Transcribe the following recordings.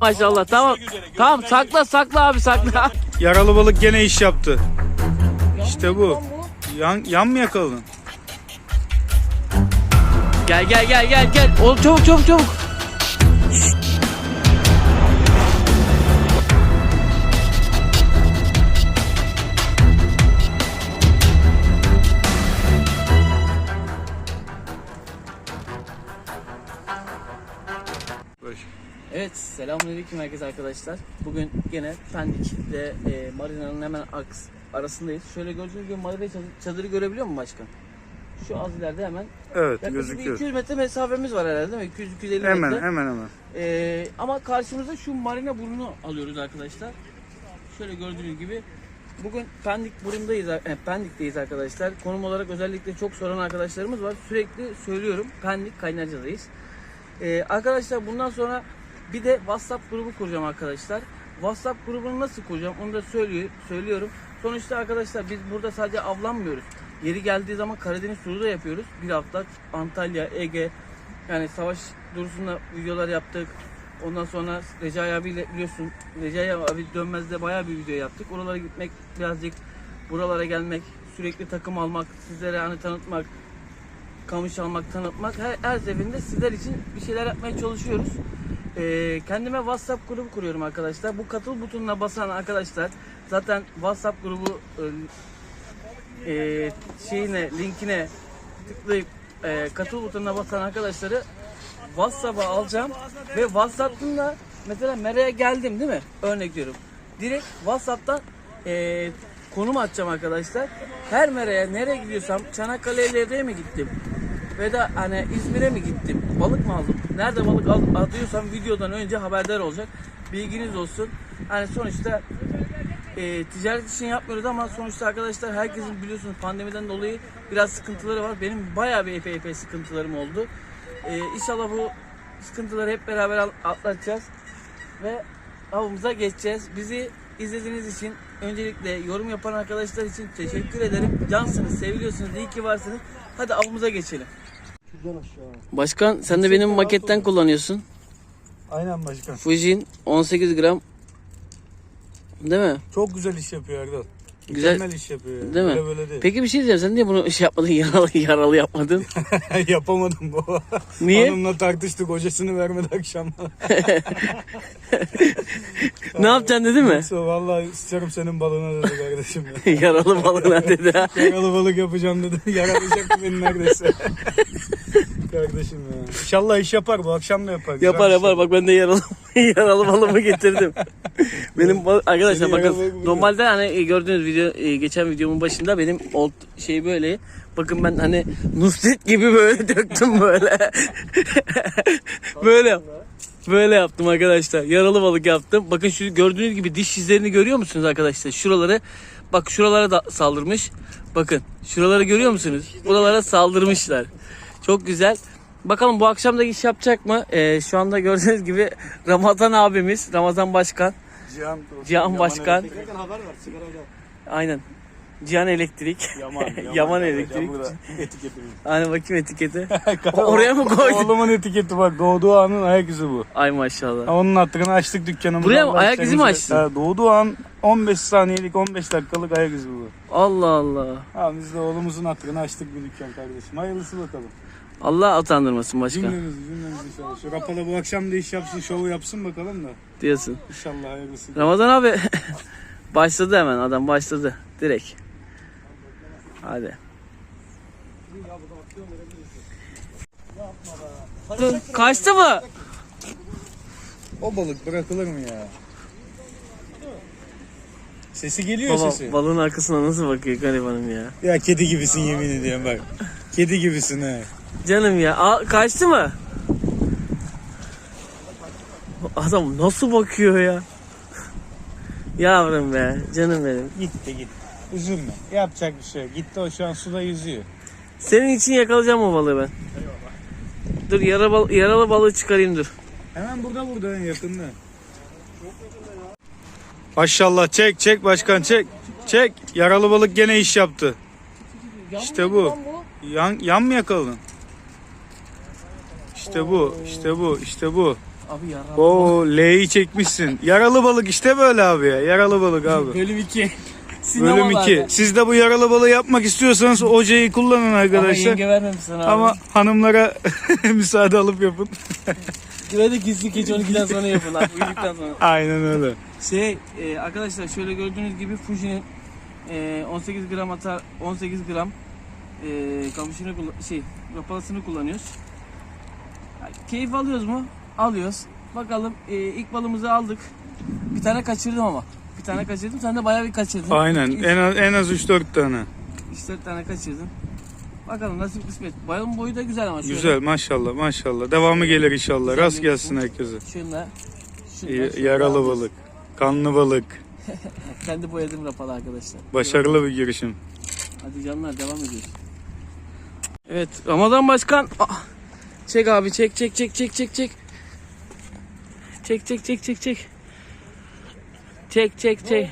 Maşallah tamam. Tamam sakla sakla abi sakla. Yaralı balık gene iş yaptı. İşte bu. Yan, yan mı yakaladın? Gel gel gel gel gel. Oğlum çabuk çabuk çabuk. Evet, selamünaleyküm herkese arkadaşlar. Bugün gene Pendik'te e, Marina'nın hemen aks, arasındayız. Şöyle gördüğünüz gibi Marina çadır- çadırı görebiliyor musun başkan? Şu az ileride hemen. Evet Yaklaşık gözüküyor. 200 metre mesafemiz var herhalde değil mi? 200-250 Hemen metre. hemen hemen. E, ama karşımıza şu Marina burnunu alıyoruz arkadaşlar. Şöyle gördüğünüz gibi. Bugün Pendik burundayız, e, Pendik'teyiz arkadaşlar. Konum olarak özellikle çok soran arkadaşlarımız var. Sürekli söylüyorum Pendik Kaynarca'dayız. Ee, arkadaşlar bundan sonra bir de WhatsApp grubu kuracağım arkadaşlar. WhatsApp grubunu nasıl kuracağım onu da söylüyor, söylüyorum. Sonuçta arkadaşlar biz burada sadece avlanmıyoruz. Yeri geldiği zaman Karadeniz turu da yapıyoruz. Bir hafta Antalya, Ege yani savaş durusunda videolar yaptık. Ondan sonra Recai abiyle biliyorsun Recai abi dönmezde bayağı bir video yaptık. Oralara gitmek birazcık buralara gelmek, sürekli takım almak, sizlere hani tanıtmak, kamış almak, tanıtmak her, her seferinde sizler için bir şeyler yapmaya çalışıyoruz. Ee, kendime WhatsApp grubu kuruyorum arkadaşlar. Bu katıl butonuna basan arkadaşlar zaten WhatsApp grubu e, e, şeyine linkine tıklayıp e, katıl butonuna basan arkadaşları WhatsApp'a alacağım ve WhatsApp'tan da mesela Mera'ya geldim değil mi? Örnek veriyorum. Direkt WhatsApp'tan e, konum atacağım arkadaşlar. Her Mera'ya nereye gidiyorsam Çanakkale'ye Levre'ye mi gittim? Ve de hani İzmir'e mi gittim? Balık mı aldım? Nerede balık al, atıyorsam videodan önce haberdar olacak. Bilginiz olsun. Hani sonuçta e, ticaret için yapmıyoruz ama sonuçta arkadaşlar herkesin biliyorsunuz pandemiden dolayı biraz sıkıntıları var. Benim bayağı bir epey epey sıkıntılarım oldu. E, inşallah bu sıkıntıları hep beraber atlatacağız ve avımıza geçeceğiz. Bizi izlediğiniz için öncelikle yorum yapan arkadaşlar için teşekkür ederim. Cansınız, seviliyorsunuz, iyi ki varsınız. Hadi avımıza geçelim. Başkan sen de benim maketten kullanıyorsun. Aynen başkan. Fujin 18 gram. Değil mi? Çok güzel iş yapıyor Erdal. Güzel. Mükemmel iş yapıyor. yani. Değil mi? Böyle böyle değil. Peki bir şey diyeceğim. Sen niye bunu şey yapmadın? Yaralı yaralı yapmadın. Yapamadım bu. Niye? Hanımla tartıştık hocasını vermedi akşam. ne yapacaksın dedi mi? Neyse vallahi isterim senin balığına dedi kardeşim. ya. yaralı balığına dedi. ha. Yaralı balık yapacağım dedi. Yaralayacaktı beni neredeyse. Kardeşim ya. İnşallah iş yapar bu akşam da yapar. Güzel yapar bir yapar. şey. Bak ben de yaralı yaralı balığımı getirdim. Benim arkadaşlar Seni yaralı bakın normalde hani gördüğünüz video e, geçen videomun başında benim old şey böyle bakın ben hani Nusret gibi böyle döktüm böyle. böyle Böyle yaptım arkadaşlar. Yaralı balık yaptım. Bakın şu gördüğünüz gibi diş izlerini görüyor musunuz arkadaşlar? Şuraları bak şuralara da saldırmış. Bakın şuraları görüyor musunuz? Buralara saldırmışlar. Çok güzel. Bakalım bu akşam da iş yapacak mı? Ee, şu anda gördüğünüz gibi Ramazan abimiz, Ramazan Başkan, Cihan, Cihan Başkan. Elektrik. Aynen. Cihan Elektrik. Yaman, Yaman elektrik. Burada etiketi. Hani bakayım etiketi. Oraya mı koydun? Oğlumun etiketi bak doğduğu anın ayak izi bu. Ay maşallah. Onun hatırına açtık dükkanımızı. Buraya mı? Ayak izi mi açtın? Ha, doğduğu an 15 saniyelik 15 dakikalık ayak izi bu. Allah Allah. Ha, biz de oğlumuzun hatırına açtık bir dükkan kardeşim. Hayırlısı bakalım. Allah utandırmasın başkan Cümlemiz cümlemiz inşallah. Şu Rapala bu akşam da iş yapsın, şovu yapsın bakalım da. diyorsun. İnşallah hayırlısı. Ramazan abi başladı hemen adam başladı direkt. Hadi. Kaçtı mı? O balık bırakılır mı ya? Sesi geliyor Baba sesi. balığın arkasına nasıl bakıyor garibanım ya. Ya kedi gibisin yemin ediyorum bak. Kedi gibisin he. Canım ya. Aa, kaçtı mı? Adam nasıl bakıyor ya? Yavrum be. Canım benim. Gitti git. Üzülme. Yapacak bir şey yok. Gitti o şu an suda yüzüyor. Senin için yakalayacağım o balığı ben. Dur yara bal- yaralı balığı çıkarayım dur. Hemen burada burada en yakında. Maşallah çek çek başkan çek. Çek. Yaralı balık gene iş yaptı. İşte bu. Yan, yan mı yakaladın? İşte bu, işte bu, işte bu. Abi yaralı. Oo L'yi çekmişsin. Yaralı balık işte böyle abi ya. Yaralı balık abi. Bölüm 2. Bölüm 2. Siz de bu yaralı balığı yapmak istiyorsanız ocayı kullanın Ama arkadaşlar. yenge vermemiş sana abi. Ama hanımlara müsaade alıp yapın. Şurada gizli keçi 12'den sonra yapın abi. Uyuduktan sonra. Aynen öyle. Şey e, arkadaşlar şöyle gördüğünüz gibi Fuji'nin e, 18 gram atar 18 gram e, kamışını şey rapalasını kullanıyoruz. Keyif alıyoruz mu? Alıyoruz. Bakalım e, ilk balımızı aldık. Bir tane kaçırdım ama. Bir tane kaçırdım. Sen de bayağı bir kaçırdın. Aynen. En az, en az 3-4 tane. üç dört tane kaçırdın. Bakalım nasip kısmet. Balın boyu da güzel ama şöyle. Güzel maşallah maşallah. Devamı gelir inşallah. Güzel Rast gelsin herkese. Şunla. şunla, şunla Yaralı balık. Kanlı balık. Kendi boyadım rapalı arkadaşlar. Başarılı bir girişim. Hadi canlar devam ediyoruz. Evet Ramazan Başkan. Ah, Çek abi çek çek çek çek çek çek. Çek çek çek çek çek. Çek çek çek.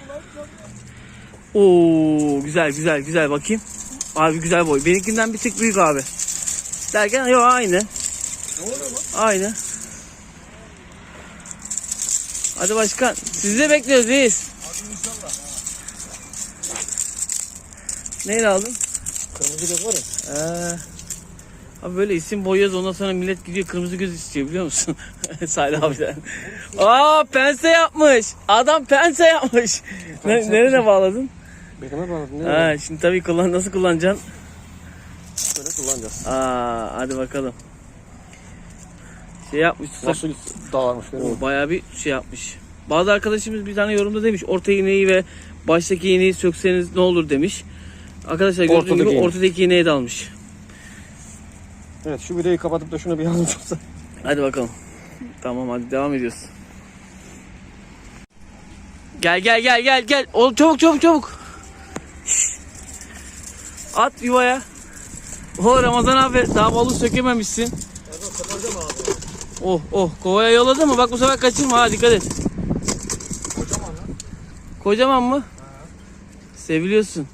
Oo güzel güzel güzel bakayım. Abi güzel boy. Benimkinden bir tık büyük abi. Derken yok aynı. Aynı. Hadi başkan. Sizi de bekliyoruz reis. Neyle aldın? Kırmızı göz var ya. Ee, abi böyle isim boyuyoruz ondan sonra millet gidiyor kırmızı göz istiyor biliyor musun? Salih abiden. Aa pense yapmış. Adam pense yapmış. Ne, nereye bağladın? Belime bağladım. Ha, şimdi tabii kullan nasıl kullanacaksın? Böyle kullanacağız. Aa, hadi bakalım. Şey yapmış. tutak- Nasıl benim. O bayağı bir şey yapmış. Bazı arkadaşımız bir tane yorumda demiş orta iğneyi ve baştaki iğneyi sökseniz ne olur demiş. Arkadaşlar gördüğünüz Ortadaki gibi iğne. ortadaki iğneyi de almış. Evet şu videoyu kapatıp da şunu bir yazmış olsa. Hadi bakalım. Tamam hadi devam ediyoruz. Gel gel gel gel gel. Oğlum çabuk çabuk çabuk. Şşş. At yuvaya. O Ramazan abi daha balığı sökememişsin. Oh oh kovaya yolladı mı? Bak bu sefer kaçırma ha dikkat et. Kocaman mı? Seviliyorsun.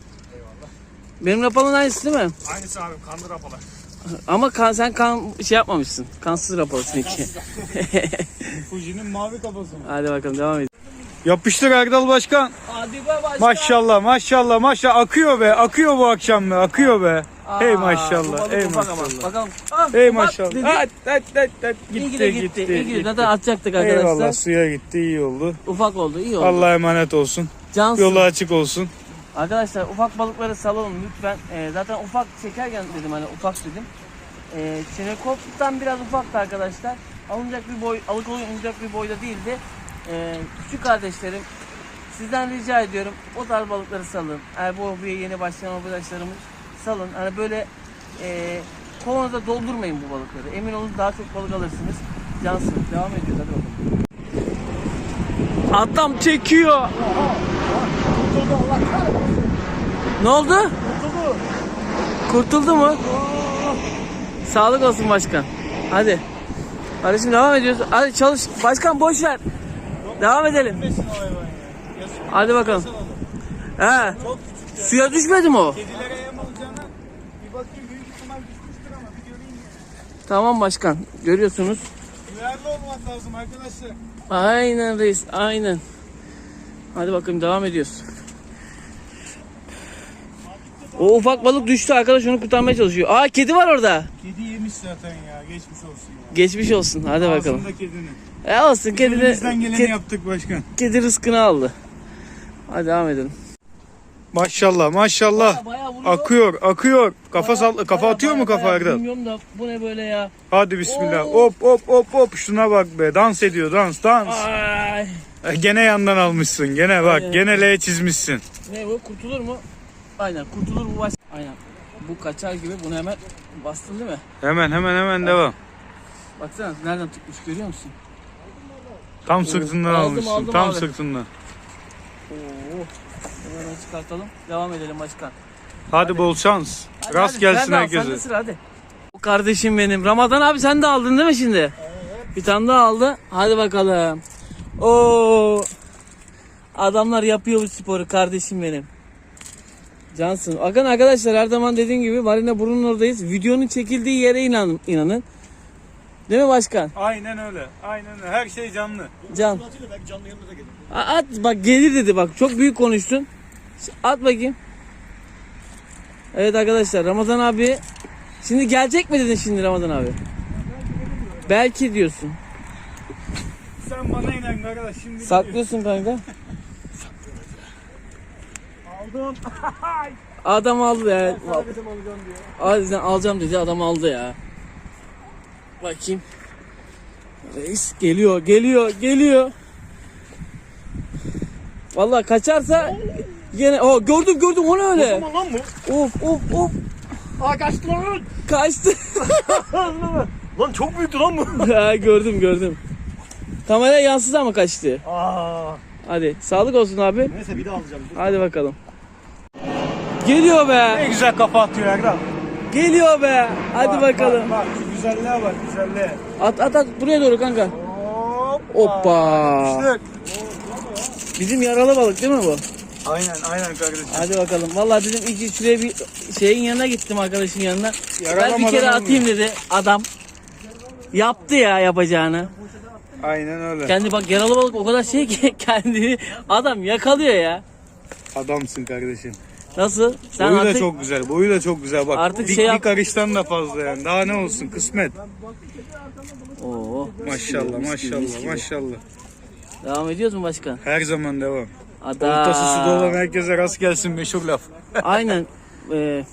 Benim rapalın aynısı değil mi? Aynısı abi kanlı rapalar. Ama kan, sen kan şey yapmamışsın. Kansız rapalısın iki. Fuji'nin mavi kafası. Hadi bakalım devam edelim. Yapıştır Erdal Başkan. Hadi be başkan. Maşallah maşallah maşallah akıyor be akıyor bu akşam be akıyor be. Aa, hey maşallah hey maşallah. Bakalım. Ah, Hey maşallah. at, at. İyi Gitti ki gitti. gitti. Ki de. gitti. Zaten atacaktık arkadaşlar. Eyvallah suya gitti iyi oldu. Ufak oldu iyi oldu. Allah'a emanet olsun. Cansın. Yolu açık olsun. Arkadaşlar ufak balıkları salalım lütfen. Ee, zaten ufak çekerken dedim hani ufak dedim. Ee, Çenekop'tan biraz ufaktı arkadaşlar. Alınacak bir boy, alıkonulacak bir boyda değildi. Ee, küçük kardeşlerim sizden rica ediyorum o tarz balıkları salın. Eğer bu hobiye yeni başlayan arkadaşlarımız salın. Hani böyle e, kovanıza doldurmayın bu balıkları. Emin olun daha çok balık alırsınız. Cansın. Devam ediyoruz hadi bakalım. Adam çekiyor. Ne oldu? Kurtuldu mu? Sağlık olsun başkan. Hadi. Hadi şimdi devam ediyoruz. Hadi çalış. Başkan boş ver. Devam edelim. Hadi bakalım. He. Suya düşmedi mi o? Kedilere yem olacağına bir bakayım büyük ihtimal düşmüştür ama bir göreyim ya. Tamam başkan. Görüyorsunuz. Duyarlı olmak lazım arkadaşlar. Aynen reis. Aynen. Hadi bakalım devam ediyoruz. O ufak balık düştü arkadaş onu kurtarmaya çalışıyor. Aa kedi var orada. Kedi yemiş zaten ya geçmiş olsun ya. Geçmiş olsun. Hadi bakalım. Ağzında kedinin. E olsun kedi de Elimizden geleni kedi, yaptık başkan. kedi rızkını aldı. Hadi devam edelim. Maşallah maşallah. Bayağı vuruyor. Akıyor akıyor. Kafa sall kafa bayağı- atıyor mu bayağı- kafa bayağı Erdal? Bilmiyorum da bu ne böyle ya. Hadi bismillah. Oo. Hop hop hop hop şuna bak be. Dans ediyor dans dans. Ay. E, Gene yandan almışsın. Gene bak. Gene L çizmişsin. Ne bu kurtulur mu? Aynen kurtulur bu baş. Aynen. Bu kaçar gibi bunu hemen bastın değil mi? Hemen hemen hemen devam. Baksana nereden tutmuş görüyor musun? Tam sırtından Aldım, almışsın. aldım Tam abi. sırtından. Oo. Hemen çıkartalım. Devam edelim başkan. Hadi bol şans. Hadi, Rast hadi, gelsin sen de al, sen de herkese. sıra hadi. Bu kardeşim benim. Ramazan abi sen de aldın değil mi şimdi? Bir tane daha aldı. Hadi bakalım. Oo. Adamlar yapıyor bu sporu kardeşim benim. Cansın. Bakın arkadaşlar her zaman dediğim gibi Marina Burun'un oradayız. Videonun çekildiği yere inanın. inanın. Değil mi başkan? Aynen öyle. Aynen öyle. Her şey canlı. Can. A- At bak gelir dedi bak çok büyük konuştun. At bakayım. Evet arkadaşlar Ramazan abi şimdi gelecek mi dedin şimdi Ramazan abi? Belki diyorsun. Sen bana inan arkadaş şimdi. Saklıyorsun kanka. Aldım. Adam aldı ya. Dedim alacağım diyor. Harbiden alacağım dedi adam aldı ya. Bakayım. Reis geliyor geliyor geliyor. Vallahi kaçarsa yine o gördüm gördüm o ne öyle? Tamam lan bu. Of of of Aa kaçtı lan. kaçtı. lan çok büyüktü lan bu. ha, gördüm gördüm. Kamera yansıdı ama kaçtı. Aa. Hadi sağlık olsun abi. Neyse bir daha alacağım. Hadi bakalım. Geliyor be. Ne güzel kafa atıyor Erdal. Geliyor be. Hadi Bak, bakalım. Bak, bak şu güzelliğe bak güzelliğe. At at at buraya doğru kanka. Hoppa. Hoppa. Bizim yaralı balık değil mi bu? Aynen aynen kardeşim. Hadi bakalım. Vallahi dedim ilk şuraya bir şeyin yanına gittim arkadaşın yanına. Ben bir Yaralamadan kere atayım dedi adam. Yaptı ya yapacağını. Aynen öyle. Kendi bak yaralı balık o kadar şey ki kendini adam yakalıyor ya. Adamsın kardeşim. Nasıl? Sen boyu artık da çok güzel. Boyu da çok güzel. Bak Artık bir, şey bir yap- karıştan da fazla yani. Daha ne olsun kısmet. Oo. Maşallah gibi, maşallah gibi. maşallah. Devam ediyoruz mu başkan? Her zaman devam. Ada. Ortası suda olan herkese rast gelsin meşhur laf. Aynen. Ee,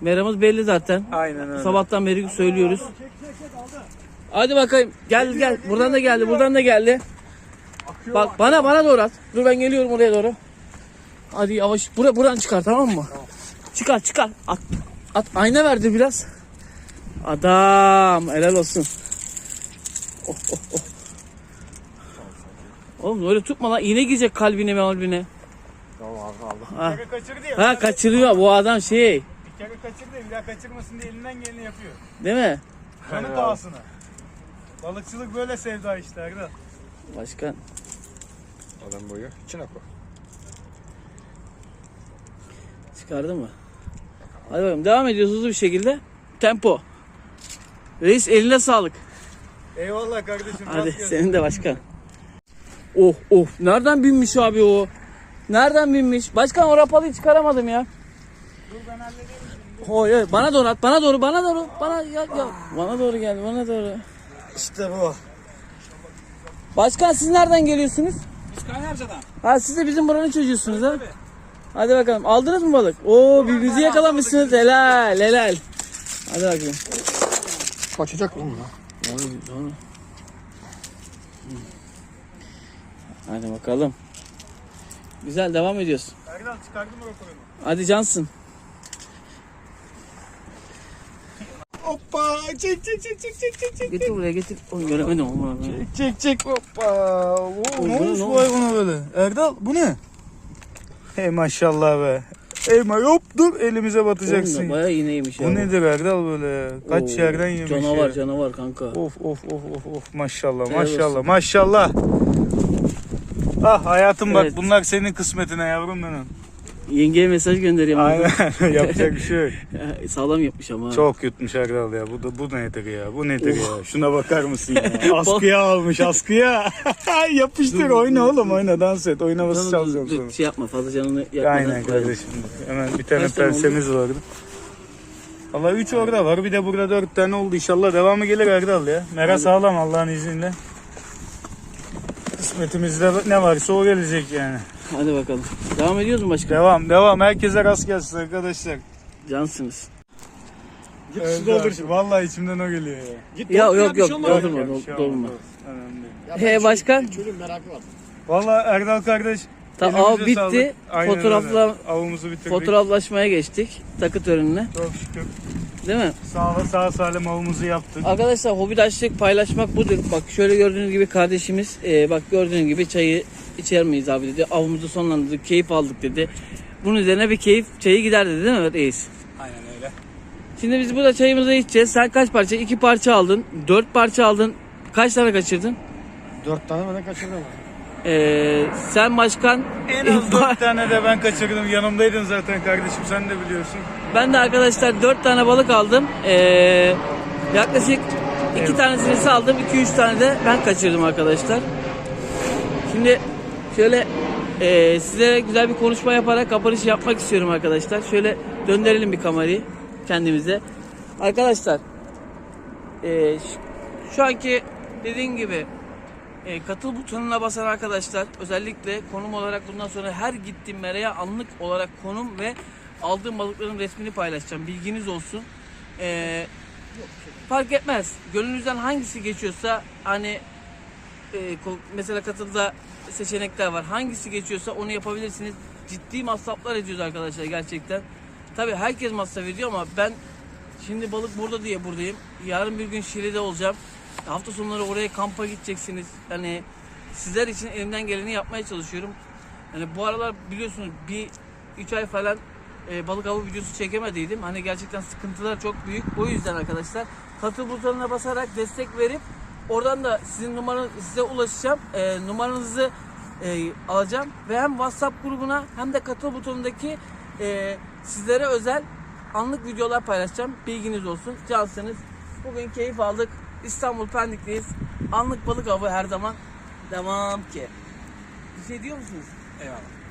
meramız belli zaten. Aynen öyle. Sabahtan beri söylüyoruz. Hadi bakayım. Gel gel. Buradan da geldi. Buradan da geldi. Bak bana bana doğru at. Dur ben geliyorum oraya doğru. Hadi yavaş. Bura, buradan çıkar tamam mı? Çıkar çıkar. At. At. Ayna verdi biraz. Adam. Helal olsun. Oh oh oh. Oğlum öyle tutma lan. İğne girecek kalbine malbine. Bir kere kaçırdı ya. Ha kaçırıyor bu adam şey. Bir kere kaçırdı bir daha kaçırmasın diye elinden geleni yapıyor. Değil mi? Canı pahasına. Balıkçılık böyle sevda işte. Başkan. Adam boyu. İçine Çıkardı mı? Hadi bakalım devam ediyoruz hızlı bir şekilde. Tempo. Reis eline sağlık. Eyvallah kardeşim. Hadi senin de başkan. Oh oh nereden binmiş abi o? Nereden binmiş? Başkan o rapalıyı çıkaramadım ya. Dur ben hallederim. Oy oy bana doğru at bana doğru bana doğru bana ya, ya. bana doğru gel bana doğru. İşte bu. Başkan siz nereden geliyorsunuz? Biz Kaynarca'dan. Ha siz de bizim buranın çocuğusunuz ha. Hadi bakalım aldınız mı balık? Oo birbirinizi yakalamışsınız helal helal. Hadi bakalım. Kaçacak mı? Oy, doğru. Hadi bakalım. Güzel devam ediyoruz. Erdal çıkardım mı raporumu? Hadi cansın. Hoppa çek çek çek çek çek çek çek. Getir buraya getir. Oy göremedim ama. Çek çek hoppa. Oo, ne olmuş bu hayvana böyle? Erdal bu ne? Hey maşallah be. Hey ma hop dur elimize batacaksın. Bayağı iğneymiş. Bu nedir Erdal böyle? Kaç Oo, yerden yemiş Canavar ya. canavar kanka. Of of of of of maşallah Helal maşallah olsun. maşallah. Ah hayatım bak Evet. bunlar senin kısmetine yavrum benim. Yengeye mesaj gönderiyorum. Aynen yapacak bir şey yok. Sağlam yapmış ama. Çok yutmuş Erdal ya. Bu da bu nedir ya? Bu nedir ya? Şuna bakar mısın ya? Askıya almış askıya. Yapıştır oyna oğlum oyna dans et. Oynaması Dur, çalacağım dur, sana. Şey yapma fazla canını yakmadan. Aynen kardeşim. Hemen bir tane Kaç persemiz vardı. Valla 3 orada var. Bir de burada 4 tane oldu. İnşallah devamı gelir Erdal ya. Mera sağlam Allah'ın izniyle. Kısmetimizde ne varsa o gelecek yani. Hadi bakalım. Devam ediyoruz mu başkan? Devam devam. Herkese rast gelsin arkadaşlar. Cansınız. Git su doldur şimdi. Vallahi içimden o geliyor ya. Ya yok yok Yok, doldurma yok, şey dolma. olmaz. Önemli değil. He başkan. Valla Erdal kardeş. Ta av bitti. sağlık. Aynen Fotoğrafla öyle. Avımızı bitirdik. fotoğraflaşmaya geçtik. Takı törenine. Çok şükür. Değil mi? Sağ sağ salim avımızı yaptık. Arkadaşlar hobidaşlık paylaşmak budur. Bak şöyle gördüğünüz gibi kardeşimiz e, bak gördüğünüz gibi çayı içer miyiz abi dedi. Avımızı sonlandırdık, keyif aldık dedi. Bunun üzerine bir keyif çayı gider dedi değil mi Reis? Aynen öyle. Şimdi biz burada çayımızı içeceğiz. Sen kaç parça? İki parça aldın. Dört parça aldın. Kaç tane kaçırdın? Dört tane mi ne kaçırdım? Ee, sen başkan. En az dört tane de ben kaçırdım. Yanımdaydın zaten kardeşim sen de biliyorsun. Ben de arkadaşlar dört tane balık aldım. Ee, Yaklaşık iki tanesini saldım, iki üç tane de ben kaçırdım arkadaşlar. Şimdi şöyle e, size güzel bir konuşma yaparak kapanış yapmak istiyorum arkadaşlar. Şöyle döndürelim bir kamerayı kendimize. Arkadaşlar e, şu, şu anki dediğim gibi e, katıl butonuna basan arkadaşlar özellikle konum olarak bundan sonra her gittiğim meraya anlık olarak konum ve aldığım balıkların resmini paylaşacağım. Bilginiz olsun. E, fark etmez. Gönlünüzden hangisi geçiyorsa hani e, mesela katılda seçenekler var. Hangisi geçiyorsa onu yapabilirsiniz. Ciddi masraflar ediyoruz arkadaşlar gerçekten. Tabii herkes masraf ediyor ama ben şimdi balık burada diye buradayım. Yarın bir gün Şile'de olacağım. Hafta sonları oraya kampa gideceksiniz. Hani sizler için elimden geleni yapmaya çalışıyorum. Yani bu aralar biliyorsunuz bir 3 ay falan e, balık avı videosu çekemediydim. Hani gerçekten sıkıntılar çok büyük. O yüzden arkadaşlar katıl butonuna basarak destek verip oradan da sizin numaranız size ulaşacağım. E, numaranızı e, alacağım ve hem WhatsApp grubuna hem de katıl butonundaki e, sizlere özel anlık videolar paylaşacağım. Bilginiz olsun. Cansınız. Bugün keyif aldık. İstanbul Pendik'teyiz. Anlık balık avı her zaman devam ki. Bir şey diyor musunuz? Eyvallah.